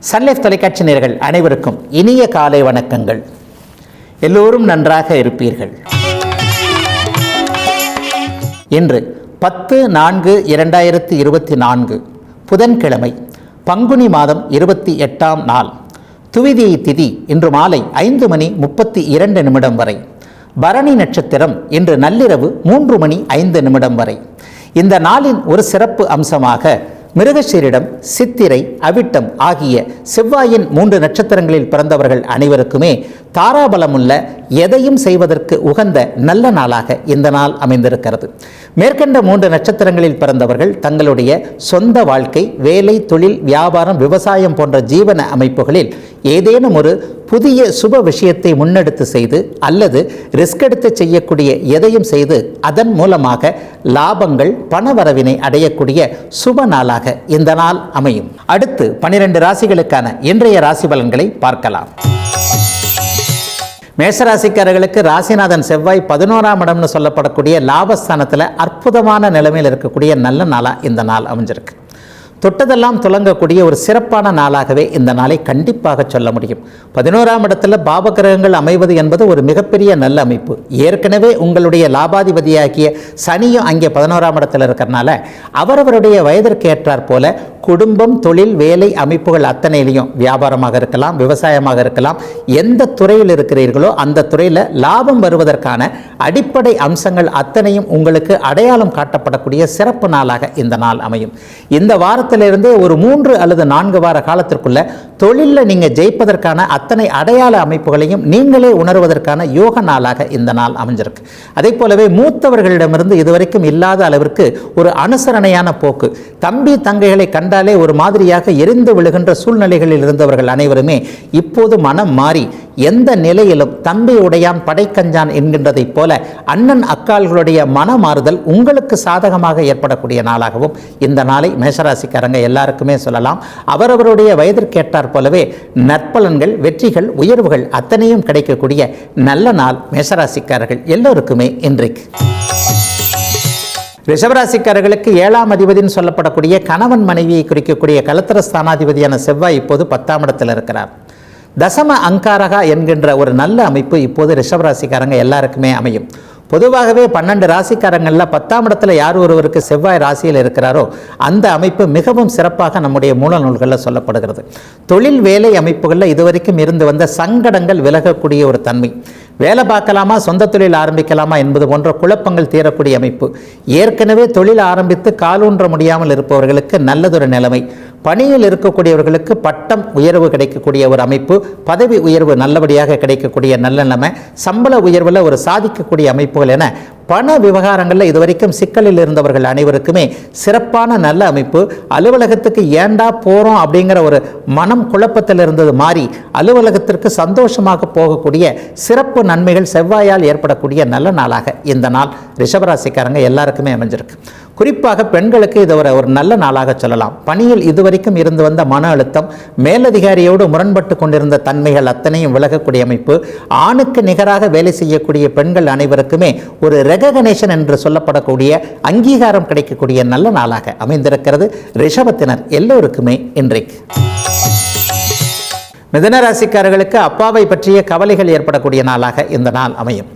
Sun Life தொலைக்காட்சி நேர்கள் அனைவருக்கும் இனிய காலை வணக்கங்கள். எல்லோரும் நன்றாக இருப்பீர்கள். இன்று பத்து நான்கு இரண்டாயிரத்தி இருபத்தி நான்கு புதன்கிழமை பங்குனி மாதம் இருபத்தி எட்டாம் நாள் துவிதியை திதி இன்று மாலை ஐந்து மணி முப்பத்தி இரண்டு நிமிடம் வரை பரணி நட்சத்திரம் இன்று நள்ளிரவு மூன்று மணி ஐந்து நிமிடம் வரை. இந்த நாளின் ஒரு சிறப்பு அம்சமாக மிருகசீரிடம் சித்திரை அவிட்டம் ஆகிய செவ்வாயின் மூன்று நட்சத்திரங்களில் பிறந்தவர்கள் அனைவருக்குமே தாராபலமுள்ள எதையும் செய்வதற்கு உகந்த நல்ல நாளாக இந்த நாள் அமைந்திருக்கிறது. மேற்கண்ட மூன்று நட்சத்திரங்களில் பிறந்தவர்கள் தங்களுடைய சொந்த வாழ்க்கை வேலை தொழில் வியாபாரம் விவசாயம் போன்ற ஜீவன அமைப்புகளில் ஏதேனும் ஒரு புதிய சுப விஷயத்தை முன்னெடுத்து செய்து அல்லது ரிஸ்க் எடுத்து செய்யக்கூடிய எதையும் செய்து அதன் மூலமாக லாபங்கள் பணவரவினை அடையக்கூடிய சுப நாளாக இந்த நாள் அமையும். அடுத்து பனிரெண்டு ராசிகளுக்கான இன்றைய ராசி பலன்களை பார்க்கலாம். மேஷராசிக்காரர்களுக்கு ராசிநாதன் செவ்வாய் பதினோராம் இடம்னு சொல்லப்படக்கூடிய லாபஸ்தானத்தில் அற்புதமான நிலைமையில் இருக்கக்கூடிய நல்ல நாளாக இந்த நாள் அமைஞ்சிருக்கு. தொட்டதெல்லாம் துலங்கக்கூடிய ஒரு சிறப்பான நாளாகவே இந்த நாளை கண்டிப்பாக சொல்ல முடியும். பதினோராம் இடத்துல பாபகிரகங்கள் அமைவது என்பது ஒரு மிகப்பெரிய நல்ல அமைப்பு. ஏற்கனவே உங்களுடைய லாபாதிபதியாகிய சனியும் அங்கே பதினோராம் இடத்துல இருக்கிறனால அவரவருடைய வயதிற்கு ஏற்றாற் போல குடும்பம் தொழில் வேலை அமைப்புகள் அத்தனையிலையும் வியாபாரமாக இருக்கலாம் விவசாயமாக இருக்கலாம். எந்த துறையில் இருக்கிறீர்களோ அந்த துறையில் லாபம் வருவதற்கான அடிப்படை அம்சங்கள் அத்தனையும் உங்களுக்கு அடையாளம் காட்டப்படக்கூடிய சிறப்பு நாளாக இந்த நாள் அமையும். இந்த வாரத்திலிருந்தே ஒரு மூன்று அல்லது நான்கு வார காலத்திற்குள்ள தொழிலில் நீங்கள் ஜெயிப்பதற்கான அத்தனை அடையாள அமைப்புகளையும் நீங்களே உணர்வதற்கான யோக நாளாக இந்த நாள் அமைஞ்சிருக்கு. அதே போலவே மூத்தவர்களிடமிருந்து இதுவரைக்கும் இல்லாத அளவிற்கு ஒரு அனுசரணையான போக்கு. தம்பி தங்கைகளை கண்டாலே ஒரு மாதிரியாக எரிந்து விழுகின்ற சூழ்நிலைகளில் இருந்தவர்கள் அனைவருமே இப்போது மனம் மாறி எந்த நிலையிலும் தம்பி உடையான் படைக்கஞ்சான் என்கின்றதைப் போல அண்ணன் அக்கால்களுடைய மனமாறுதல் உங்களுக்கு சாதகமாக ஏற்படக்கூடிய நாளாகவும் இந்த நாளை மேஷராசிக்காரங்க எல்லாருக்குமே சொல்லலாம். அவரவருடைய வயதிற்கேற்றாற் போலவே நற்பலன்கள் வெற்றிகள் உயர்வுகள் அத்தனையும் கிடைக்கக்கூடிய நல்ல நாள் மேசராசிக்காரர்கள் எல்லோருக்குமே இன்றைக்கு. ரிஷபராசிக்காரர்களுக்கு ஏழாம் அதிபதினு சொல்லப்படக்கூடிய கணவன் மனைவியை குறிக்கக்கூடிய கலத்திர ஸ்தானாதிபதியான செவ்வாய் இப்போது பத்தாம் இடத்தில் இருக்கிறார். தசம அங்காரகா என்கின்ற ஒரு நல்ல அமைப்பு இப்போது ரிஷபராசிக்காரங்க எல்லாருக்குமே அமையும். பொதுவாகவே பன்னெண்டு ராசிக்காரங்களில் பத்தாம் இடத்துல யார் ஒருவருக்கு செவ்வாய் ராசியில் இருக்கிறாரோ அந்த அமைப்பு மிகவும் சிறப்பாக நம்முடைய மூல நூல்களில் சொல்லப்படுகிறது. தொழில் வேலை அமைப்புகளில் இதுவரைக்கும் இருந்து வந்த சங்கடங்கள் விலகக்கூடிய ஒரு தன்மை. வேலை பார்க்கலாமா? சொந்த தொழில் ஆரம்பிக்கலாமா? என்பது போன்ற குழப்பங்கள் தீரக்கூடிய அமைப்பு. ஏற்கனவே தொழில் ஆரம்பித்து காலூன்ற முடியாமல் இருப்பவர்களுக்கு நல்லதொரு நிலைமை. பணியில் இருக்கக்கூடியவர்களுக்கு பட்டம் உயர்வு கிடைக்கக்கூடிய ஒரு அமைப்பு பதவி உயர்வு நல்லபடியாக கிடைக்கக்கூடிய நல்ல நிலைமை சம்பள உயர்வில் ஒரு சாதிக்கக்கூடிய அமைப்புகள் என பண விவகாரங்களில் இதுவரைக்கும் சிக்கலில் இருந்தவர்கள் அனைவருக்குமே சிறப்பான நல்ல அமைப்பு. அலுவலகத்துக்கு ஏண்டா போகிறோம் அப்படிங்கிற ஒரு மனம் குழப்பத்தில் இருந்தது மாறி அலுவலகத்திற்கு சந்தோஷமாக போகக்கூடிய சிறப்பு நன்மைகள் செவ்வாயால் ஏற்படக்கூடிய நல்ல நாளாக இந்த நாள் ரிஷபராசிக்காரங்க எல்லாருக்குமே அமைஞ்சிருக்கு. குறிப்பாக பெண்களுக்கு இது ஒரு ஒரு நல்ல நாளாக சொல்லலாம். பணியில் இதுவரைக்கும் இருந்து வந்த மன அழுத்தம் மேலதிகாரியோடு முரண்பட்டு கொண்டிருந்த தன்மைகள் அத்தனையும் விலகக்கூடிய அமைப்பு ஆணுக்கு நிகராக வேலை செய்யக்கூடிய பெண்கள் அனைவருக்குமே ஒரு ரெககனேஷன் என்று சொல்லப்படக்கூடிய அங்கீகாரம் கிடைக்கக்கூடிய நல்ல நாளாக அமைந்திருக்கிறது. ரிஷபத்தினர் எல்லோருக்குமே இன்றைக்கு. மிதனராசிக்காரர்களுக்கு அப்பாவை பற்றிய கவலைகள் ஏற்படக்கூடிய நாளாக இந்த நாள் அமையும்.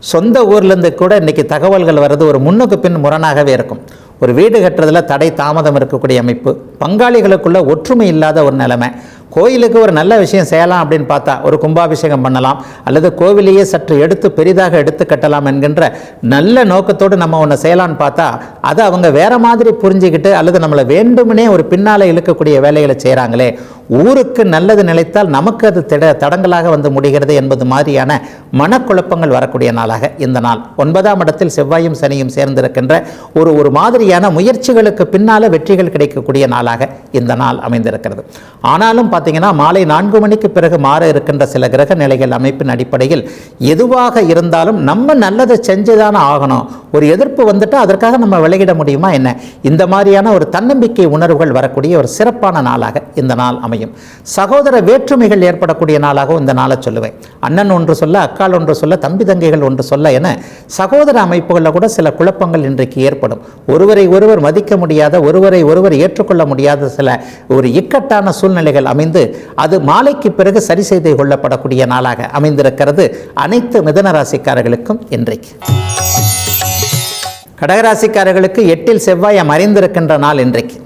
சொந்த ஊர்லேருந்து கூட இன்றைக்கி தகவல்கள் வர்றது ஒரு முன்னுக்கு பின் முரணாகவே இருக்கும். ஒரு வீடு கட்டுறதுல தடை தாமதம் இருக்கக்கூடிய அமைப்பு பங்காளிகளுக்குள்ள ஒற்றுமை இல்லாத ஒரு நிலைமை. கோயிலுக்கு ஒரு நல்ல விஷயம் செய்யலாம் அப்படின்னு பார்த்தா ஒரு கும்பாபிஷேகம் பண்ணலாம் அல்லது கோவிலையே சற்று எடுத்து பெரிதாக எடுத்து கட்டலாம் என்கின்ற நல்ல நோக்கத்தோடு நம்ம ஒன்று செய்யலாம்னு பார்த்தா அதை அவங்க வேற மாதிரி புரிஞ்சுக்கிட்டு அல்லது நம்மளை வேண்டுமனே ஒரு பின்னால் இழுக்கக்கூடிய வேலைகளை செய்கிறாங்களே ஊருக்கு நல்லது நிலைத்தால் நமக்கு அது திட தடங்களாக வந்து முடிகிறது என்பது மாதிரியான மனக்குழப்பங்கள் வரக்கூடிய நாளாக இந்த நாள். ஒன்பதாம் இடத்தில் செவ்வாயும் சனியும் சேர்ந்திருக்கின்ற ஒரு ஒரு மாதிரியான முயற்சிகளுக்கு பின்னால் வெற்றிகள் கிடைக்கக்கூடிய நாளாக இந்த நாள் அமைந்திருக்கிறது. ஆனாலும் பார்த்தீங்கன்னா மாலை நான்கு மணிக்கு பிறகு மாற இருக்கின்ற சில கிரக நிலைகள் அமைப்பின் அடிப்படையில் எதுவாக இருந்தாலும் நம்ம நல்லதை செஞ்சுதானே ஆகணும். ஒரு எதிர்ப்பு வந்துட்டு அதற்காக நம்ம விலகிட முடியுமா என்ன? இந்த மாதிரியான ஒரு தன்னம்பிக்கை உணர்வுகள் வரக்கூடிய ஒரு சிறப்பான நாளாக இந்த நாள் அமை அமையும். சகோதர வேற்றுமைகள் ஏற்படக்கூடிய நாளாகவும் இந்த நாளை சொல்லுவேன். அண்ணன் ஒன்று சொல்ல அக்கால் ஒன்று சொல்ல தம்பி தங்கைகள் ஒன்று சொல்ல என சகோதர அமைப்புகளில் கூட சில குழப்பங்கள் இன்றைக்கு ஏற்படும். ஒருவரை ஒருவர் மதிக்க முடியாத ஒருவரை ஒருவர் ஏற்றுக்கொள்ள முடியாத சில ஒரு இக்கட்டான சூழ்நிலைகள் அமைந்து அது மாலைக்கு பிறகு சரி செய்து கொள்ளப்படக்கூடிய நாளாக அமைந்திருக்கிறது. அனைத்து மிதன ராசிக்காரர்களுக்கும் இன்றைக்கு. கடகராசிக்காரர்களுக்கு எட்டில் செவ்வாய் மறைந்திருக்கின்ற நாள் இன்றைக்கு.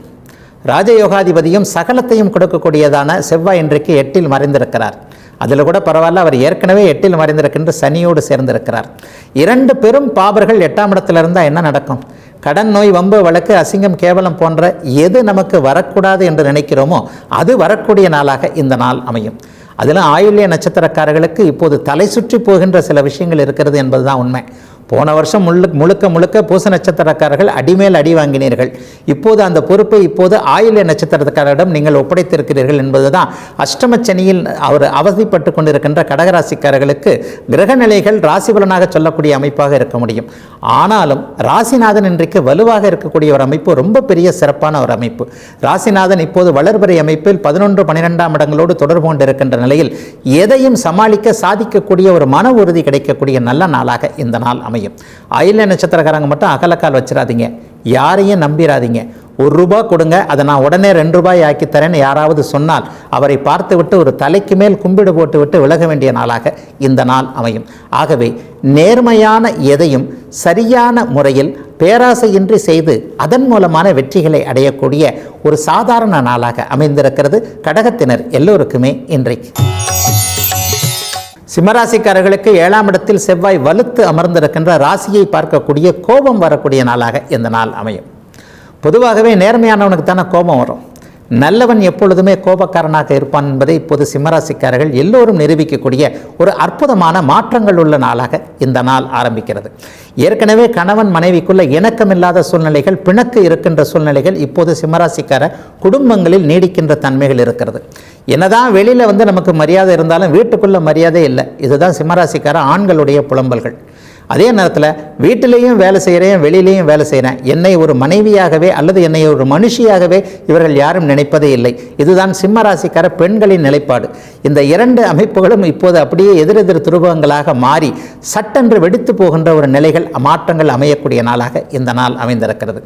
ராஜயோகாதிபதியும் சகலத்தையும் கொடுக்கக்கூடியதான செவ்வாய் இன்றைக்கு எட்டில் மறைந்திருக்கிறார். அதில் கூட பரவாயில்ல அவர் ஏற்கனவே எட்டில் மறைந்திருக்கின்ற சனியோடு சேர்ந்திருக்கிறார். இரண்டு பெரும் பாபர்கள் எட்டாம் இடத்துல இருந்தால் என்ன நடக்கும்? கடன் நோய் வம்பு வழக்கு அசிங்கம் கேவலம் போன்ற எது நமக்கு வரக்கூடாது என்று நினைக்கிறோமோ அது வரக்கூடிய நாளாக இந்த நாள் அமையும். அதிலும் ஆயுள்ய நட்சத்திரக்காரர்களுக்கு இப்போது தலை சுற்றி போகின்ற சில விஷயங்கள் இருக்கிறது என்பதுதான் உண்மை. போன வருஷம் முழு முழுக்க முழுக்க பூச நட்சத்திரக்காரர்கள் அடிமேல் அடி வாங்கினீர்கள். இப்போது அந்த பொறுப்பை இப்போது ஆயுள்ய நட்சத்திரக்காரரிடம் நீங்கள் ஒப்படைத்திருக்கிறீர்கள் என்பதுதான் அஷ்டமச்சனியில் அவர் அவதிப்பட்டு கொண்டிருக்கின்ற கடகராசிக்காரர்களுக்கு கிரகநிலைகள் ராசிபலனாக சொல்லக்கூடிய அமைப்பாக இருக்க முடியும். ஆனாலும் ராசிநாதன் இன்றைக்கு வலுவாக இருக்கக்கூடிய ஒரு அமைப்பு ரொம்ப பெரிய சிறப்பான ஒரு அமைப்பு. ராசிநாதன் இப்போது வளர்பறை அமைப்பில் பதினொன்று பன்னிரெண்டாம் இடங்களோடு தொடர்பு கொண்டிருக்கின்ற நிலையில் எதையும் சமாளிக்க சாதிக்கக்கூடிய ஒரு மன உறுதி கிடைக்கக்கூடிய நல்ல நாளாக இந்த நாள் அமையும். அயில நட்சத்திரக்காரங்க மட்டும் அகலக்கால் வச்சிடாதீங்க யாரையும் நம்பிடாதீங்க ஒரு ரூபா கொடுங்க அதை நான் உடனே ரெண்டு ரூபாய் ஆக்கி தரேன்னு யாராவது சொன்னால் அவரை பார்த்து விட்டு ஒரு தலைக்கு மேல் கும்பிடு போட்டு விட்டு விலக வேண்டிய நாளாக இந்த நாள் அமையும். ஆகவே நேர்மையான எதையும் சரியான முறையில் பேராசையின்றி செய்து அதன் மூலமான வெற்றிகளை அடையக்கூடிய ஒரு சாதாரண நாளாக அமைந்திருக்கிறது கடகத்தினர் எல்லோருக்குமே இன்றைக்கு. சிம்மராசிக்காரர்களுக்கு ஏழாம் இடத்தில் செவ்வாய் வலுத்து அமர்ந்திருக்கின்ற ராசியை பார்க்கக்கூடிய கோபம் வரக்கூடிய நாளாக இந்த நாள் அமையும். பொதுவாகவே நேர்மையானவனுக்கு தானே கோபம் வரும். நல்லவன் எப்பொழுதுமே கோபக்காரனாக இருப்பான் என்பதை இப்போது சிம்மராசிக்காரர்கள் எல்லோரும் நிரூபிக்கக்கூடிய ஒரு அற்புதமான மாற்றங்கள் உள்ள நாளாக இந்த நாள் ஆரம்பிக்கிறது. ஏற்கனவே கணவன் மனைவிக்குள்ள இணக்கமில்லாத சூழ்நிலைகள் பிணக்கு இருக்கின்ற சூழ்நிலைகள் இப்போது சிம்மராசிக்கார குடும்பங்களில் நீடிக்கின்ற தன்மைகள் இருக்கிறது. என்னதான் வெளியில் வந்து நமக்கு மரியாதை இருந்தாலும் வீட்டுக்குள்ள மரியாதை இல்லை. இதுதான் சிம்மராசிக்கார ஆண்களுடைய புலம்பல்கள். அதே நேரத்தில் வீட்டிலேயும் வேலை செய்கிறேன் வெளியிலேயும் வேலை செய்கிறேன் என்னை ஒரு மனைவியாகவே அல்லது என்னை ஒரு மனுஷியாகவே இவர்கள் யாரும் நினைப்பதே இல்லை. இதுதான் சிம்ம ராசிக்கார பெண்களின் நிலைப்பாடு. இந்த இரண்டு அமைப்புகளும் இப்போது அப்படியே எதிரெதிர் துருவங்களாக மாறி சட்டென்று வெடித்து போகின்ற ஒரு நிலைகள் மாற்றங்கள் அமையக்கூடிய நாளாக இந்த நாள் அமைந்திருக்கிறது.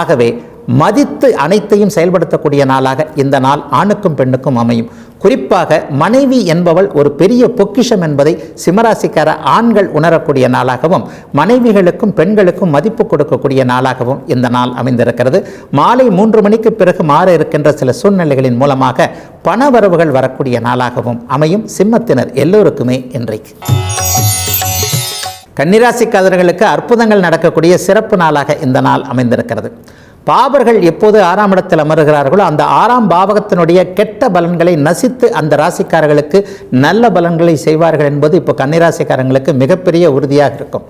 ஆகவே மதித்து அனைத்தையும் செயல்படுத்தக்கூடிய நாளாக இந்த நாள் ஆணுக்கும் பெண்ணுக்கும் அமையும். குறிப்பாக மனைவி என்பவள் ஒரு பெரிய பொக்கிஷம் என்பதை சிம்மராசிக்கார ஆண்கள் உணரக்கூடிய நாளாகவும் மனைவிகளுக்கும் பெண்களுக்கும் மதிப்பு கொடுக்கக்கூடிய நாளாகவும் இந்த நாள் அமைந்திருக்கிறது. மாலை மூன்று மணிக்கு பிறகு மாற இருக்கின்ற சில சூழ்நிலைகளின் மூலமாக பணவரவுகள் வரக்கூடிய நாளாகவும் அமையும். சிம்மத்தினர் எல்லோருக்குமே இன்றைக்கு. கன்னிராசிக்காரர்களுக்கு அற்புதங்கள் நடக்கக்கூடிய சிறப்பு நாளாக இந்த நாள் அமைந்திருக்கிறது. பாபர்கள் எப்போது ஆறாம் இடத்தில் அமருகிறார்களோ அந்த ஆறாம் பாவகத்தினுடைய கெட்ட பலன்களை நசித்து அந்த ராசிக்காரர்களுக்கு நல்ல பலன்களை செய்வார்கள் என்பது இப்போ கன்னிராசிக்காரங்களுக்கு மிகப்பெரிய உறுதியாக இருக்கும்.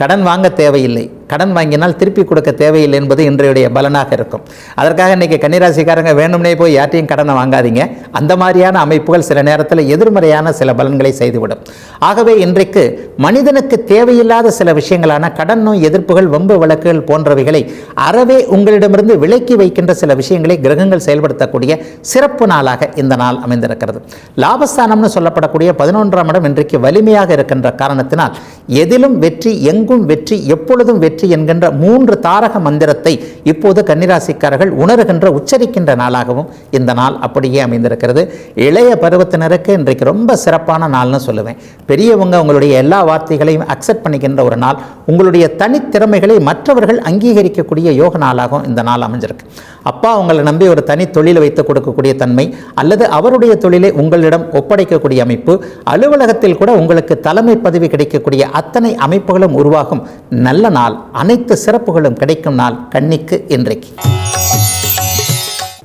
கடன் வாங்க தேவையில்லை. கடன் வாங்கினால் திருப்பி கொடுக்க தேவையில்லை என்பது இன்றைய பலனாக இருக்கும். அதற்காக இன்றைக்கி கன்னிராசிக்காரங்க வேணும்னே போய் யார்ட்டையும் கடனை வாங்காதீங்க. அந்த மாதிரியான அமைப்புகள் சில நேரத்தில் எதிர்மறையான சில பலன்களை செய்துவிடும். ஆகவே இன்றைக்கு மனிதனுக்கு தேவையில்லாத சில விஷயங்களான கடன் நோய் எதிர்ப்புகள் வம்பு வழக்குகள் போன்றவைகளை அறவே உங்களிடமிருந்து விலக்கி வைக்கின்ற சில விஷயங்களை கிரகங்கள் செயல்படுத்தக்கூடிய சிறப்பு நாளாக இந்த நாள் அமைந்திருக்கிறது. லாபஸ்தானம்னு சொல்லப்படக்கூடிய பதினொன்றாம் இடம் இன்றைக்கு வலிமையாக இருக்கின்ற காரணத்தினால் எதிலும் வெற்றி எங்கும் வெற்றி எப்பொழுதும் வெற்றி என்கின்ற மூன்று தாரக மந்திரத்தை இப்போது கன்னிராசிக்காரர்கள் உணர்கின்ற உச்சரிக்கின்ற நாளாகவும் இந்த நாள் அப்படியே அமைந்திருக்கிறது. இளைய பருவத்தினருக்கு இன்றைக்கு ரொம்ப சிறப்பான நாள்னு சொல்லுவேன். பெரியவங்க உங்களுடைய எல்லா வார்த்தைகளையும் அக்செப்ட் பண்ணிக்கின்ற ஒரு நாள். உங்களுடைய தனித்திறமைகளை மற்றவர்கள் அங்கீகரிக்கக்கூடிய யோக நாளாகவும் இந்த நாள் அமைஞ்சிருக்கு. அப்பா உங்களை நம்பி ஒரு தனி தொழில் வைத்து கொடுக்கக்கூடிய தன்மை அல்லது அவருடைய தொழிலை உங்களிடம் ஒப்படைக்கக்கூடிய அமைப்பு அலுவலகத்தில் கூட உங்களுக்கு தலைமை பதவி கிடைக்கக்கூடிய அத்தனை அமைப்புகளும் உருவாகும். நல்ல நாள் அனைத்து சிறப்புகளும் கிடைக்கும் நாள் கண்ணிக்கு இன்றைக்கு.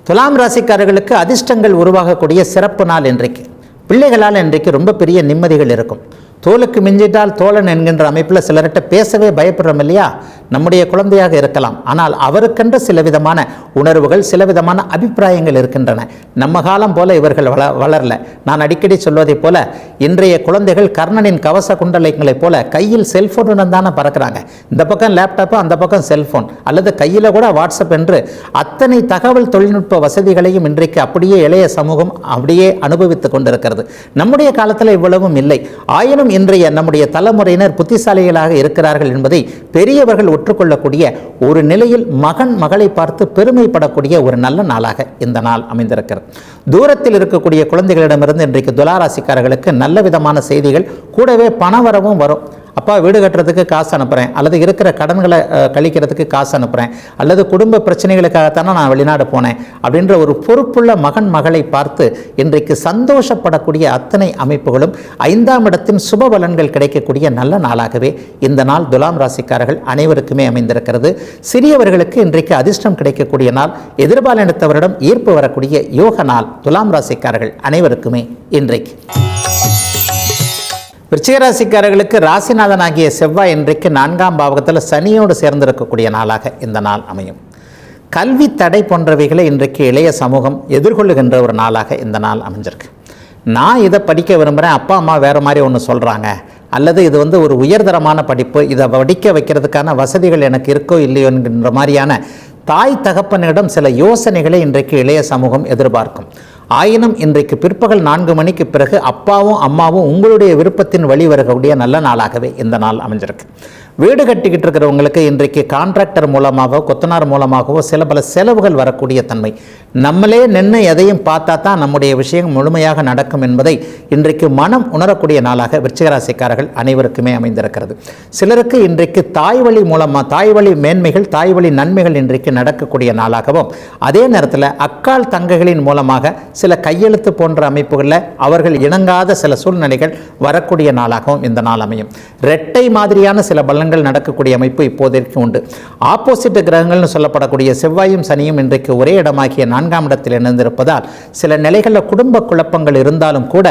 துலாம் ராசிக்காரர்களுக்கு அதிர்ஷ்டங்கள் உருவாகக்கூடிய சிறப்பு நாள் இன்றைக்கு. பிள்ளைகளால் இன்றைக்கு ரொம்ப பெரிய நிம்மதிகள் இருக்கும். தோலுக்கு மிஞ்சிட்டால் தோழன் என்கின்ற அமைப்பில் சிலர்கிட்ட பேசவே பயப்படுறோம் இல்லையா? நம்முடைய குழந்தையாக இருக்கலாம். ஆனால் அவருக்கென்ற சில விதமான உணர்வுகள் சில விதமான அபிப்பிராயங்கள் இருக்கின்றன. நம்ம காலம் போல இவர்கள் வள வளரல. நான் அடிக்கடி சொல்வதைப் போல இன்றைய குழந்தைகள் கர்ணனின் கவச குண்டலைங்களைப் போல கையில் செல்ஃபோனுடன் தானே பறக்கிறாங்க. இந்த பக்கம் லேப்டாப்பு அந்த பக்கம் செல்ஃபோன் அல்லது கையில் கூட வாட்ஸ்அப் என்று அத்தனை தகவல் தொழில்நுட்ப வசதிகளையும் இன்றைக்கு அப்படியே இளைய சமூகம் அப்படியே அனுபவித்துக் கொண்டிருக்கிறது. நம்முடைய காலத்தில் இவ்வளவும் இல்லை. ஆயினும் இன்றைய நம்முடைய தலைமுறையினர் புத்திசாலிகளாக இருக்கிறார்கள் என்பதை பெரியவர்கள் ஒற்றுக்கொள்ளக்கூடிய ஒரு நிலையில் மகன் மகளை பார்த்து பெருமைப்படக்கூடிய ஒரு நல்ல நாளாக இந்த நாள் அமைந்திருக்கிறது. தூரத்தில் இருக்கக்கூடிய குழந்தைகளிடமிருந்து இன்றைக்கு துலாராசிக்காரர்களுக்கு நல்ல விதமான செய்திகள் கூடவே பணவரவும் வரும். அப்பா வீடு கட்டுறதுக்கு காசு அனுப்புகிறேன் அல்லது இருக்கிற கடன்களை கழிக்கிறதுக்கு காசு அனுப்புகிறேன் அல்லது குடும்ப பிரச்சனைகளுக்காகத்தானே நான் வெளிநாடு போனேன். அப்படின்ற ஒரு பொறுப்புள்ள மகன் மகளை பார்த்து இன்றைக்கு சந்தோஷப்படக்கூடிய அத்தனை அமைப்புகளும் ஐந்தாம் இடத்தின் சுப பலன்கள் கிடைக்கக்கூடிய நல்ல நாளாகவே இந்த நாள் துலாம் ராசிக்காரர்கள் அனைவருக்குமே அமைந்திருக்கிறது. சிறியவர்களுக்கு இன்றைக்கு அதிர்ஷ்டம் கிடைக்கக்கூடிய நாள் எதிர்பாலினத்தவரிடம் ஈர்ப்பு வரக்கூடிய யோக நாள் துலாம் ராசிக்காரர்கள் அனைவருக்குமே இன்றைக்கு. விருச்சிகராசிக்காரர்களுக்கு ராசிநாதன் ஆகிய செவ்வாய் இன்றைக்கு நான்காம் பாவகத்தில் சனியோடு சேர்ந்திருக்கக்கூடிய நாளாக இந்த நாள் அமையும். கல்வி தடை போன்றவைகளை இன்றைக்கு இளைய சமூகம் எதிர்கொள்ளுகின்ற ஒரு நாளாக இந்த நாள் அமைஞ்சிருக்கு. நான் இதை படிக்க விரும்புகிறேன் அப்பா அம்மா வேறு மாதிரி ஒன்று சொல்கிறாங்க அல்லது இது வந்து ஒரு உயர்தரமான படிப்பு இதை படிக்க வைக்கிறதுக்கான வசதிகள் எனக்கு இருக்கோ இல்லையோ என்கின்ற மாதிரியான தாய் தகப்பனிடம் சில யோசனைகளை இன்றைக்கு இளைய சமூகம் எதிர்பார்க்கும். ஆயினும் இன்றைக்கு பிற்பகல் நான்கு மணிக்கு பிறகு அப்பாவும் அம்மாவும் உங்களுடைய விருப்பத்தின் வழி வரக்கூடிய நல்ல நாளாகவே இந்த நாள் அமைஞ்சிருக்கு. வீடு கட்டிக்கிட்டு இருக்கிறவங்களுக்கு இன்றைக்கு கான்ட்ராக்டர் மூலமாகவோ கொத்தனார் மூலமாகவோ சில பல செலவுகள் வரக்கூடிய தன்மை. நம்மளே நின்று எதையும் பார்த்தா தான் நம்முடைய விஷயம் முழுமையாக நடக்கும் என்பதை இன்றைக்கு மனம் உணரக்கூடிய நாளாக விருச்சிகராசிக்காரர்கள் அனைவருக்குமே அமைந்திருக்கிறது. சிலருக்கு இன்றைக்கு தாய் வழி மூலமாக தாய் வழி மேன்மைகள் தாய் வழி நன்மைகள் இன்றைக்கு நடக்கக்கூடிய நாளாகவும் அதே நேரத்தில் அக்கால் தங்கைகளின் மூலமாக சில கையெழுத்து போன்ற அமைப்புகளில் அவர்கள் இணங்காத சில சூழ்நிலைகள் வரக்கூடிய நாளாகவும் இந்த நாள் அமையும். இரட்டை மாதிரியான சில பலன்கள் நடக்கக்கூடிய அமைப்பு இப்போதைக்கு உண்டு. ஆப்போசிட் கிரகங்கள்னு சொல்லப்படக்கூடிய செவ்வாயும் சனியும் இன்றைக்கு ஒரே இடமாகிய நான் நான்காம் இடத்தில் இணைந்திருப்பதால் சில நிலைகளில் குடும்ப குழப்பங்கள் இருந்தாலும் கூட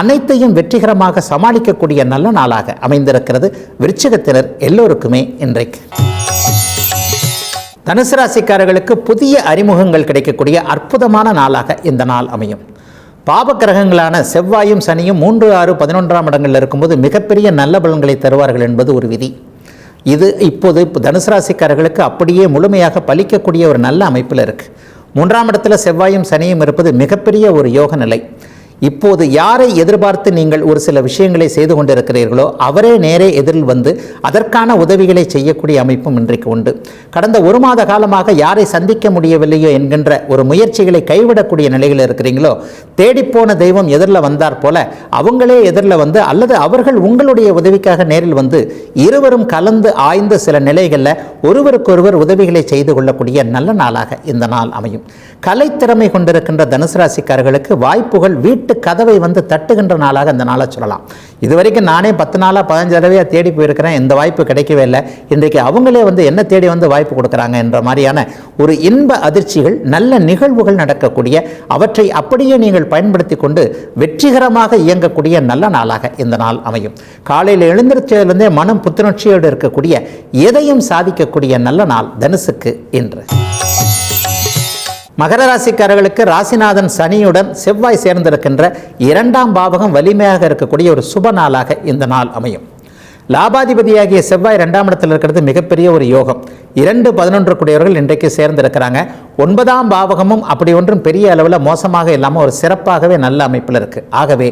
அனைத்தையும் வெற்றிகரமாக சமாளிக்கக்கூடிய நல்ல நாளாக அமைந்திருக்கிறது. விருச்சிகத்தினர் எல்லோருக்குமே இன்றைக்கு. தனுசு ராசிக்காரர்களுக்கு புதிய அறிமுகங்கள் கிடைக்கக்கூடிய அற்புதமான நாளாக இந்த நாள் அமையும். பாப கிரகங்களான செவ்வாயும் சனியும் மூன்று ஆறு பதினொன்றாம் இடங்களில் இருக்கும்போது மிகப்பெரிய நல்ல பலன்களை தருவார்கள் என்பது ஒரு விதி. இது இப்போது தனுசு ராசிக்காரர்களுக்கு அப்படியே முழுமையாக பலிக்கக்கூடிய ஒரு நல்ல அமைப்பில் இருக்குது மூன்றாம் இடத்துல செவ்வாயும் சனியும் இருப்பது மிகப்பெரிய ஒரு யோக நிலை இப்போது யாரை எதிர்பார்த்து நீங்கள் ஒரு சில விஷயங்களை செய்து கொண்டிருக்கிறீர்களோ அவரே நேரே எதிரில் வந்து அதற்கான உதவிகளை செய்யக்கூடிய அமைப்பும் இன்றைக்கு உண்டு. கடந்த ஒரு மாத காலமாக யாரை சந்திக்க முடியவில்லையோ என்கின்ற ஒரு முயற்சிகளை கைவிடக்கூடிய நிலையில் இருக்கிறீங்களோ தேடிப்போன தெய்வம் எதிரில் வந்தார் போல அவங்களே எதிரில் வந்து அல்லது அவர்கள் உங்களுடைய உதவிக்காக நேரில் வந்து இருவரும் கலந்து ஆய்ந்த சில நிலைகளில் ஒருவருக்கொருவர் உதவிகளை செய்து கொள்ளக்கூடிய நல்ல நாளாக இந்த நாள் அமையும். கலைத்திறமை கொண்டிருக்கின்ற தனுசு ராசிக்காரர்களுக்கு வாய்ப்புகள் வீட்டு கதவை வந்து தட்டுகின்ற நாளாக இந்த நாளை சொல்லலாம். இதுவரைக்கும் நானே பத்து நாளாக பதினஞ்சு தடவையாக தேடி போயிருக்கிறேன். இந்த வாய்ப்பு கிடைக்கவே இல்லை. இன்றைக்கு அவங்களே வந்து என்ன தேடி வந்து வாய்ப்பு கொடுக்குறாங்க என்ற மாதிரியான ஒரு இன்ப அதிர்ச்சிகள் நல்ல நிகழ்வுகள் நடக்கக்கூடிய அவற்றை அப்படியே நீங்கள் பயன்படுத்தி கொண்டு வெற்றிகரமாக இயங்கக்கூடிய நல்ல நாளாக இந்த நாள் அமையும். காலையில் எழுந்திருச்சதுலேருந்தே மனம் புத்துணர்ச்சியோடு இருக்கக்கூடிய எதையும் சாதிக்கக்கூடிய நல்ல நாள் தனுசுக்கு இன்று. மகர ராசிக்காரர்களுக்கு ராசிநாதன் சனியுடன் செவ்வாய் சேர்ந்திருக்கின்ற இரண்டாம் பாவகம் வலிமையாக இருக்கக்கூடிய ஒரு சுப நாளாக இந்த நாள் அமையும். லாபாதிபதியாகிய செவ்வாய் இரண்டாம் இடத்தில் இருக்கிறது மிகப்பெரிய ஒரு யோகம். இரண்டு பதினொன்று கூடியவர்கள் இன்றைக்கு சேர்ந்திருக்கிறாங்க. ஒன்பதாம் பாவகமும் அப்படி ஒன்றும் பெரிய அளவில் மோசமாக இல்லாமல் ஒரு சிறப்பாகவே நல்ல அமைப்பில் இருக்குது ஆகவே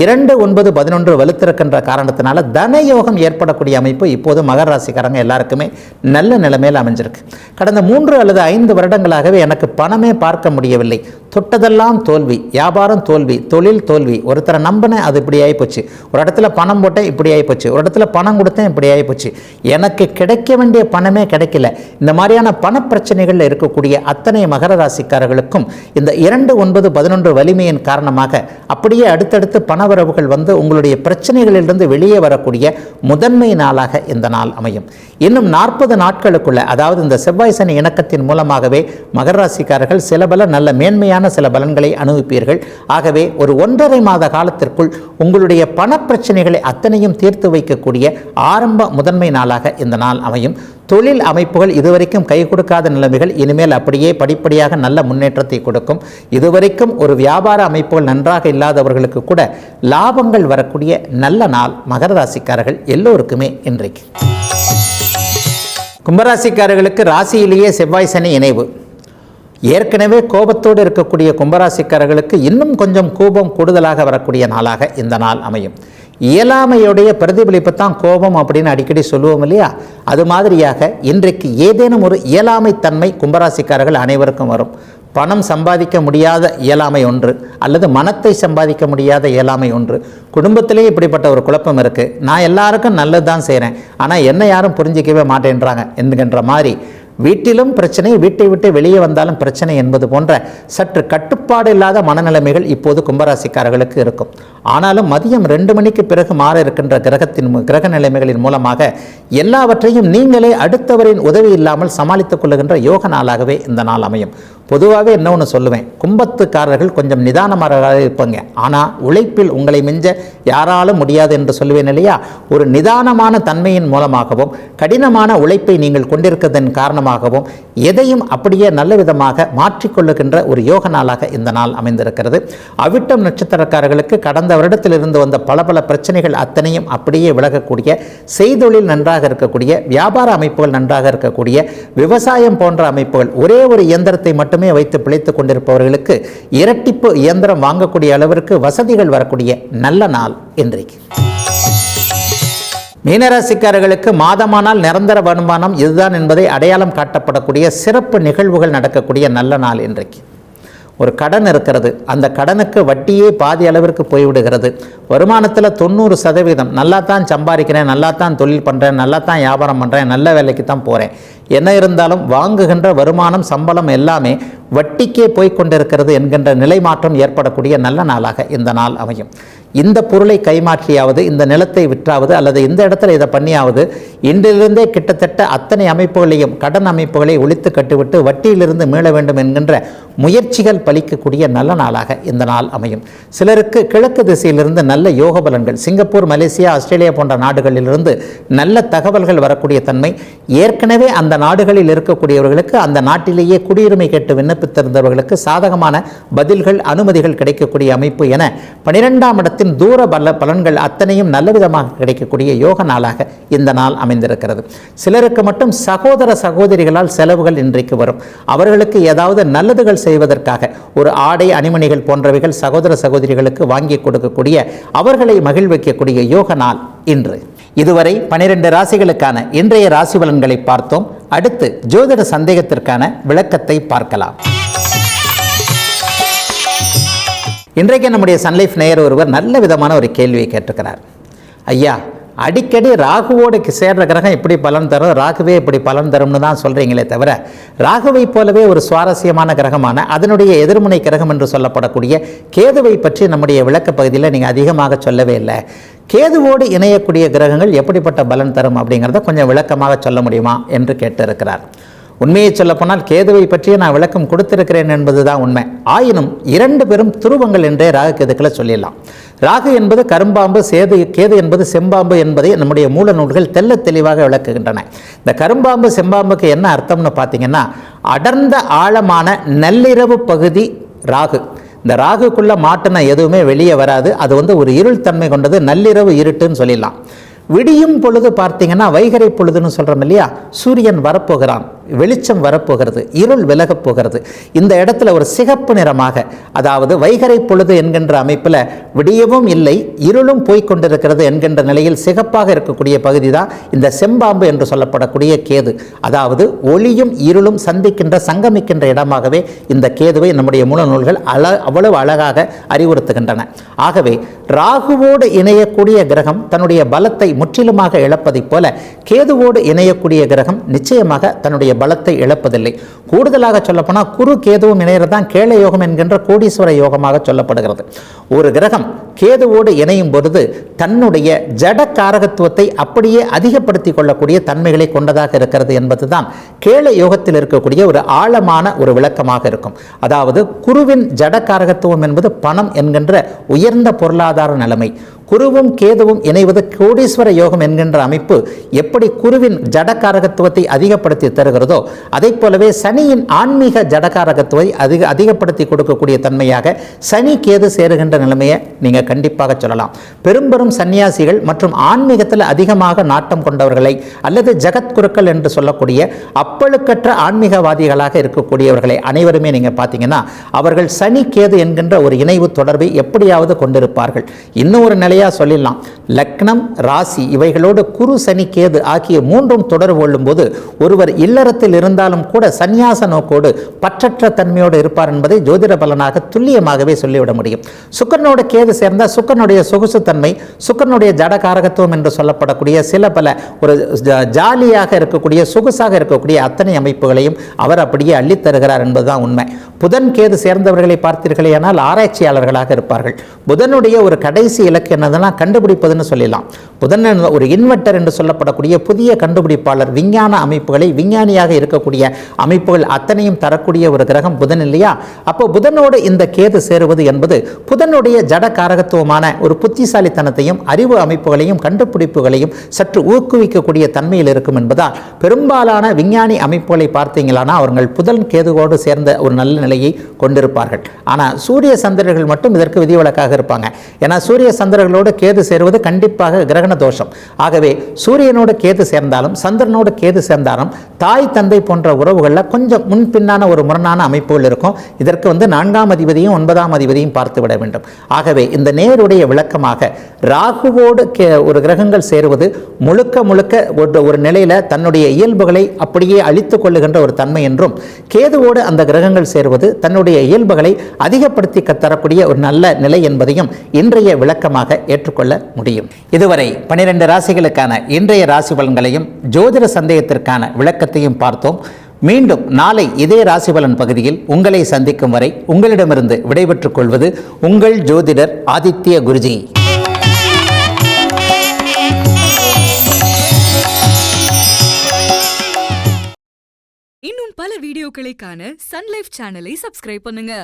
இரண்டு ஒன்பது பதினொன்று வலுத்திருக்கின்ற காரணத்தினால தன யோகம் ஏற்படக்கூடிய அமைப்பு இப்போது மகர ராசிக்காரங்க எல்லாருக்குமே நல்ல நிலைமையில் அமைஞ்சிருக்கு. கடந்த மூன்று அல்லது ஐந்து வருடங்களாகவே எனக்கு பணமே பார்க்க முடியவில்லை. தொட்டதெல்லாம் தோல்வி வியாபாரம் தோல்வி தொழில் தோல்வி. ஒருத்தரை நம்பினேன் அது இப்படி ஆகிப்போச்சு ஒரு இடத்துல பணம் போட்டேன் இப்படி ஆகிப்போச்சு ஒரு இடத்துல பணம் கொடுத்தேன் இப்படி ஆகிப்போச்சு எனக்கு கிடைக்க வேண்டிய பணமே கிடைக்கல. இந்த மாதிரியான பணப்பிரச்சனைகளில் இருக்கக்கூடிய அத்தனை மகர ராசிக்காரர்களுக்கும் இந்த இரண்டு ஒன்பது பதினொன்று வலிமையின் காரணமாக அப்படியே அடுத்தடுத்து பணவரவுகள் வந்து உங்களுடைய பிரச்சனைகளிலிருந்து வெளியே வரக்கூடிய முதன்மை நாளாக இந்த நாள் அமையும். இன்னும் நாற்பது நாட்களுக்குள்ள அதாவது இந்த செவ்வாய் சனி இணக்கத்தின் மூலமாகவே மகர ராசிக்காரர்கள் சில பல நல்ல மேன்மையான சாதகமான சில பலன்களை அனுபவிப்பீர்கள். ஆகவே ஒரு ஒன்றரை மாத காலத்திற்குள் உங்களுடைய பணப்பிரச்சனைகளை அத்தனையும் தீர்த்து வைக்கக்கூடிய ஆரம்ப முதன்மை நாளாக இந்த நாள் அமையும். தொழில் அமைப்புகள் இதுவரைக்கும் கை கொடுக்காத நிலைமைகள் இனிமேல் அப்படியே படிப்படியாக நல்ல முன்னேற்றத்தை கொடுக்கும். இதுவரைக்கும் ஒரு வியாபார அமைப்புகள் நன்றாக இல்லாதவர்களுக்கு கூட லாபங்கள் வரக்கூடிய நல்ல நாள். மகர ராசிக்காரர்கள் எல்லோருக்குமே இன்றைக்கு. கும்பராசிக்காரர்களுக்கு ராசியிலேயே செவ்வாய் சனி இணைவு. ஏற்கனவே கோபத்தோடு இருக்கக்கூடிய கும்பராசிக்காரர்களுக்கு இன்னும் கொஞ்சம் கோபம் கூடுதலாக வரக்கூடிய நாளாக இந்த நாள் அமையும். இயலாமையுடைய பிரதிபலிப்பு தான் கோபம் அப்படின்னு அடிக்கடி சொல்லுவோம் இல்லையா? அது மாதிரியாக இன்றைக்கு ஏதேனும் ஒரு இயலாமைத்தன்மை கும்பராசிக்காரர்கள் அனைவருக்கும் வரும். பணம் சம்பாதிக்க முடியாத இயலாமை ஒன்று அல்லது மனத்தை சம்பாதிக்க முடியாத இயலாமை ஒன்று. குடும்பத்திலே இப்படிப்பட்ட ஒரு குழப்பம் இருக்குது நான் எல்லாருக்கும் நல்லது தான் செய்கிறேன் ஆனால் என்ன யாரும் புரிஞ்சிக்கவே மாட்டேன்றாங்க என்கின்ற மாதிரி. வீட்டிலும் பிரச்சனை வீட்டை விட்டு வெளியே வந்தாலும் பிரச்சனை என்பது போன்ற சற்று கட்டுப்பாடு இல்லாத மனநிலைமைகள் இப்போது கும்பராசிக்காரர்களுக்கு இருக்கும். ஆனாலும் மதியம் ரெண்டு மணிக்கு பிறகு மாற இருக்கின்ற கிரகத்தின் கிரக நிலைமைகளின் மூலமாக எல்லாவற்றையும் நீங்களே அடுத்தவரின் உதவி இல்லாமல் சமாளித்துக் கொள்ளுகின்ற யோக நாளாகவே இந்த நாள் அமையும். பொதுவாகவே என்ன ஒன்று சொல்லுவேன்? கும்பத்துக்காரர்கள் கொஞ்சம் நிதானமாக இருப்பாங்க. ஆனால் உழைப்பில் உங்களை மிஞ்ச யாராலும் முடியாது என்று சொல்லுவேன் இல்லையா? ஒரு நிதானமான தன்மையின் மூலமாகவும் கடினமான உழைப்பை நீங்கள் கொண்டிருக்கிறதன் காரணமாகவும் எதையும் அப்படியே நல்ல விதமாக மாற்றிக்கொள்ளுகின்ற ஒரு யோக நாளாக இந்த நாள் அமைந்திருக்கிறது. அவிட்டம் நட்சத்திரக்காரர்களுக்கு கடந்த வருடத்திலிருந்து வந்த பல பல பிரச்சனைகள் அத்தனையும் அப்படியே விலகக்கூடிய செய்தொழில் நன்றாக இருக்கக்கூடிய வியாபார அமைப்புகள் நன்றாக இருக்கக்கூடிய விவசாயம் போன்ற அமைப்புகள் ஒரே ஒரு இயந்திரத்தை மட்டுமே வைத்து பிழைத்துக் கொண்டிருப்பவர்களுக்கு இரட்டிப்பு இயந்திரம் வாங்கக்கூடிய அளவிற்கு வசதிகள் வரக்கூடிய நல்ல நாள் இன்றைக்கு. மீனராசிக்காரர்களுக்கு மாதமானால் நிரந்தர வருமானம் இதுதான் என்பதை அடையாளம் காட்டப்படக்கூடிய சிறப்பு நிகழ்வுகள் நடக்கக்கூடிய நல்ல நாள் இன்றைக்கு. ஒரு கடன் இருக்கிறது. அந்த கடனுக்கு வட்டியே பாதி அளவிற்கு போய்விடுகிறது. வருமானத்தில் தொண்ணூறு சதவீதம். நல்லா தான் சம்பாதிக்கிறேன் நல்லா தான் தொழில் பண்ணுறேன் நல்லா தான் வியாபாரம் பண்ணுறேன் நல்ல வேலைக்கு தான் போகிறேன் என்ன இருந்தாலும் வாங்குகின்ற வருமானம் சம்பளம் எல்லாமே வட்டிக்கே போய் கொண்டிருக்கிறது என்கின்ற நிலை மாற்றம் ஏற்படக்கூடிய நல்ல நாளாக இந்த நாள் அமையும். இந்த பொருளை கைமாற்றியாவது இந்த நிலத்தை விற்றாவது அல்லது இந்த இடத்துல இதை பண்ணியாவது இன்றிலிருந்தே கிட்டத்தட்ட அத்தனை அமைப்புகளையும் கடன் அமைப்புகளை ஒழித்து கட்டுவிட்டு வட்டியிலிருந்து மீள வேண்டும் என்கின்ற முயற்சிகள் பலிக்கக்கூடிய நல்ல நாளாக இந்த நாள் அமையும். சிலருக்கு கிழக்கு திசையிலிருந்து நல்ல யோக பலன்கள் சிங்கப்பூர் மலேசியா ஆஸ்திரேலியா போன்ற நாடுகளிலிருந்து நல்ல தகவல்கள் வரக்கூடிய தன்மை ஏற்கனவே அந்த நாடுகளில் இருக்கக்கூடியவர்களுக்கு அந்த நாட்டிலேயே குடியுரிமை கேட்டு விண்ணப்பித்திருந்தவர்களுக்கு சாதகமான பதில்கள் அனுமதிகள் கிடைக்கக்கூடிய அமைப்பு என பனிரெண்டாம் இடத்தின் தூர பல பலன்கள் அத்தனையும் நல்ல விதமாக கிடைக்கக்கூடிய யோக நாளாக இந்த நாள் அமைந்திருக்கிறது. சிலருக்கு மட்டும் சகோதர சகோதரிகளால் செலவுகள் இன்றைக்கு வரும். அவர்களுக்கு ஏதாவது நல்லதுகள் செய்வதற்காக ஒரு ஆடை அணிமணிகள் போன்றவைகள் சகோதர சகோதரிகளுக்கு வாங்கி கொடுக்கக்கூடிய அவர்களை மகிழ்விக்கக்கூடிய யோக நாள் இன்று. இதுவரை பனிரெண்டு ராசிகளுக்கான இன்றைய ராசி பலன்களை பார்த்தோம். அடுத்து ஜோதிட சந்தேகத்திற்கான விளக்கத்தை பார்க்கலாம். இன்றைக்கு நம்முடைய சன்லைஃப் நேயர் ஒருவர் நல்ல விதமான ஒரு கேள்வியை கேட்டிருக்கிறார். ஐயா அடிக்கடி ராகுவோடு சேர்ற கிரகம் இப்படி பலன் தரும்? ராகுவே இப்படி பலன் தரும்னு தான் சொல்கிறீங்களே தவிர ராகுவை போலவே ஒரு சுவாரஸ்யமான கிரகமான அதனுடைய எதிர்முனை கிரகம் என்று சொல்லப்படக்கூடிய கேதுவை பற்றி நம்முடைய விளக்க பகுதியில் நீங்கள் அதிகமாக சொல்லவே இல்லை. கேதுவோடு இணையக்கூடிய கிரகங்கள் எப்படிப்பட்ட பலன் தரும் அப்படிங்கிறத கொஞ்சம் விளக்கமாக சொல்ல முடியுமா என்று கேட்டிருக்கிறார். உண்மையை சொல்லப்போனால் கேதுவை பற்றிய நான் விளக்கம் கொடுத்திருக்கிறேன் என்பதுதான் உண்மை. ஆயினும் இரண்டு பெரும் துருவங்கள் என்றே ராகு கேதுக்களை சொல்லிடலாம். ராகு என்பது கரும்பாம்பு சேது கேது என்பது செம்பாம்பு என்பதை நம்முடைய மூல நூல்கள் தெல்ல தெளிவாக விளக்குகின்றன. இந்த கரும்பாம்பு செம்பாம்புக்கு என்ன அர்த்தம்னு பார்த்தீங்கன்னா அடர்ந்த ஆழமான நள்ளிரவு பகுதி ராகு. இந்த ராகுக்குள்ள மாட்டின எதுவுமே வெளியே வராது. அது வந்து ஒரு இருள் தன்மை கொண்டது. நள்ளிரவு இருட்டுன்னு சொல்லிடலாம். விடியும் பொழுது பார்த்தீங்கன்னா வைகறை பொழுதுன்னு சொல்கிறோம் இல்லையா? சூரியன் வரப்போகிறான். வெளிச்சம் வரப்போகிறது இருள் விலகப் போகிறது. இந்த இடத்துல ஒரு சிகப்பு நிறமாக அதாவது வைகரை பொழுது என்கின்ற அமைப்பில் விடியவும் இல்லை இருளும் போய்கொண்டிருக்கிறது என்கின்ற நிலையில் சிகப்பாக இருக்கக்கூடிய பகுதி தான் இந்த செம்பாம்பு என்று சொல்லப்படக்கூடிய கேது. அதாவது ஒளியும் இருளும் சந்திக்கின்ற சங்கமிக்கின்ற இடமாகவே இந்த கேதுவை நம்முடைய மூல நூல்கள் அழ அவ்வளவு அழகாக அறிவுறுத்துகின்றன. ஆகவே ராகுவோடு இணையக்கூடிய கிரகம் தன்னுடைய பலத்தை முற்றிலுமாக இழப்பதைப் போல கேதுவோடு இணையக்கூடிய கிரகம் நிச்சயமாக தன்னுடைய பலத்தை இழப்பதில்லை. கூடுதலாக சொல்லப்போனால் குரு கேதுவும் இணையறதான் கேள யோகம் என்கின்ற கோடீஸ்வர யோகமாக சொல்லப்படுகிறது. ஒரு கிரகம் கேதுவோடு இணையும் பொழுது தன்னுடைய ஜட காரகத்துவத்தை அப்படியே அதிகப்படுத்தி கொள்ளக்கூடிய தன்மைகளை கொண்டதாக இருக்கிறது என்பதுதான் கேள யோகத்தில் இருக்கக்கூடிய ஒரு ஆழமான ஒரு விளக்கமாக இருக்கும். அதாவது குருவின் ஜட காரகத்துவம் என்பது பணம் என்கின்ற உயர்ந்த பொருளாதார நிலைமை. குருவும் கேதுவும் இணைவது கோடீஸ்வர யோகம் என்கின்ற அமைப்பு எப்படி குருவின் ஜடகாரகத்துவத்தை அதிகப்படுத்தி தருகிறதோ அதை போலவே சனியின் ஆன்மீக ஜடகாரகத்துவை அதிக அதிகப்படுத்தி கொடுக்கக்கூடிய தன்மையாக சனி கேது சேருகின்ற நிலைமையை நீங்கள் கண்டிப்பாக சொல்லலாம். பெரும்பெரும் சன்னியாசிகள் மற்றும் ஆன்மீகத்தில் அதிகமாக நாட்டம் கொண்டவர்களை அல்லது ஜகத்குருக்கள் என்று சொல்லக்கூடிய அப்பழுக்கற்ற ஆன்மீகவாதிகளாக இருக்கக்கூடியவர்களை அனைவருமே நீங்கள் பார்த்தீங்கன்னா அவர்கள் சனி கேது என்கின்ற ஒரு இணைவு தொடர்பை எப்படியாவது கொண்டிருப்பார்கள். இன்னும் ஒரு வெளிப்படையாக சொல்லிடலாம். லக்னம் ராசி இவைகளோடு குரு சனி கேது ஆகிய மூன்றும் தொடர்பு கொள்ளும்போது ஒருவர் இல்லறத்தில் இருந்தாலும் கூட சந்நியாச நோக்கோடு பற்றற்ற தன்மையோடு இருப்பார் என்பதை ஜோதிட பலனாக துல்லியமாகவே சொல்லிவிட முடியும். சுக்கரனோட கேது சேர்ந்தால் சுக்கரனுடைய சொகுசுத்தன்மை சுக்கரனுடைய ஜடகாரகத்துவம் என்று சொல்லப்படக்கூடிய சில பல ஒரு ஜாலியாக இருக்கக்கூடிய சொகுசாக இருக்கக்கூடிய அத்தனை அமைப்புகளையும் அவர் அப்படியே அள்ளித் தருகிறார் என்பதுதான் உண்மை. புதன் கேது சேர்ந்தவர்களை பார்த்தீர்களேயானால் ஆராய்ச்சியாளர்களாக இருப்பார்கள். புதனுடைய ஒரு கடைசி இலக்கு என்னதுன்னா கண்டுபிடிப்பதுன்னு சொல்லலாம் புதன் ஒரு இன்வெர்டர் என்று சொல்லப்படக்கூடிய புதிய கண்டுபிடிப்பாளர் விஞ்ஞான அமைப்புகளை விஞ்ஞானியாக இருக்கக்கூடிய அமைப்புகள் அத்தனையும் தரக்கூடிய ஒரு கிரகம் புதன் இல்லையா? அப்போ புதனோடு இந்த கேது சேருவது என்பது புதனுடைய ஜட காரகத்துவமான ஒரு புத்திசாலித்தனத்தையும் அறிவு அமைப்புகளையும் கண்டுபிடிப்புகளையும் சற்று ஊக்குவிக்கக்கூடிய தன்மையில் இருக்கும் என்பதால் பெரும்பாலான விஞ்ஞானி அமைப்புகளை பார்த்தீங்களானா அவர்கள் புதன் கேதுவோடு சேர்ந்த ஒரு நல்ல நிலையை கொண்டிருப்பார்கள். ஆனால் சூரிய சந்திரர்கள் மட்டும் இதற்கு விதிவிலக்காக இருப்பாங்க ஏன்னா சூரிய சந்திரர்களோடு கேது சேருவது கண்டிப்பாக கிரகண தோஷம். ஆகவே சூரியனோட கேது சேர்ந்தாலும் சந்திரனோட கேது சேர்ந்தாலும் தாய் தந்தை போன்ற உறவுகளில் கொஞ்சம் முன்பின்னான ஒரு முரணான அமைப்புகள் இருக்கும். இதற்கு வந்து நான்காம் அதிபதியும் ஒன்பதாம் அதிபதியும் பார்த்து விட வேண்டும். ஆகவே இந்த நேருடைய விளக்கமாக ராகுவோடு கே ஒரு கிரகங்கள் சேருவது முழுக்க முழுக்க ஒரு ஒரு நிலையில் தன்னுடைய இயல்புகளை அப்படியே அழித்துக் கொள்ளுகின்ற ஒரு தன்மை என்றும் கேதுவோடு அந்த கிரகங்கள் சேருவது தன்னுடைய இயல்புகளை அதிகப்படுத்தி தரக்கூடிய ஒரு நல்ல நிலை என்பது என்பதையும் இன்றைய விளக்கமாக ஏற்றுக்கொள்ள முடியும். இதுவரை பனிரெண்டு ராசிகளுக்கான இன்றைய ராசி பலன்களையும் ஜோதிட சந்தேகத்திற்கான விளக்கத்தையும் பார்த்தோம். மீண்டும் நாளை இதே ராசிபலன் பகுதியில் உங்களை சந்திக்கும் வரை உங்களிடமிருந்து விடைபெற்றுக் கொள்வது உங்கள் ஜோதிடர் ஆதித்ய குருஜி. இன்னும் பல வீடியோக்களை காண சன்லைஃப் சேனலை சப்ஸ்கிரைப் பண்ணுங்க.